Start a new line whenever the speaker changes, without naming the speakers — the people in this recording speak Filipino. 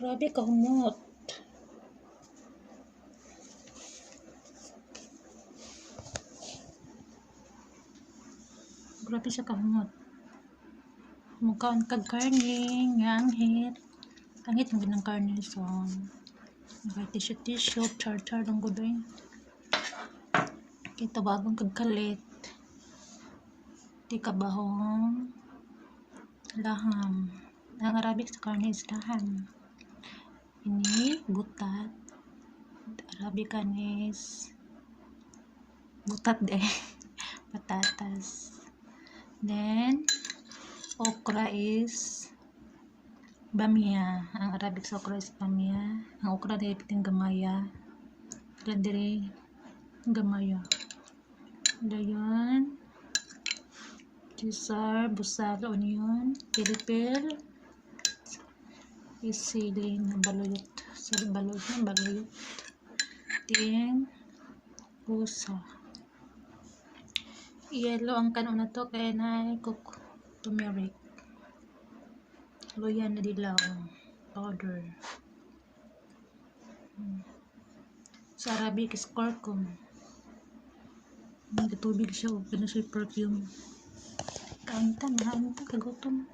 Grabe kahumot. Grabe siya kahumot. Mukhaan kag karning, nga anghit. Anghit mo ng karne so. Nakay tissue tissue, char char ng gudoy. Kita bagong kagkalit. Di kabahong laham. Ang Arabic sa karne is laham. Butat. Arabican is butat de. Patatas. Then, okra is bamia. Ang Arabic sa okra is bamia. Ang okra dahil piting gamaya. Ilan diri gamaya. Dayon. Cesar, busal, onion, pilipil, isiling na baluyot. Sa baluyot na baluyot. Ting, pusa. Yellow ang kanuna to kaya na cook turmeric. Luya na dilaw. Powder. Hmm. Sa Arabic is curcum. Nagtubig siya o siya perfume. Kain ta, mahain ta, kagutom.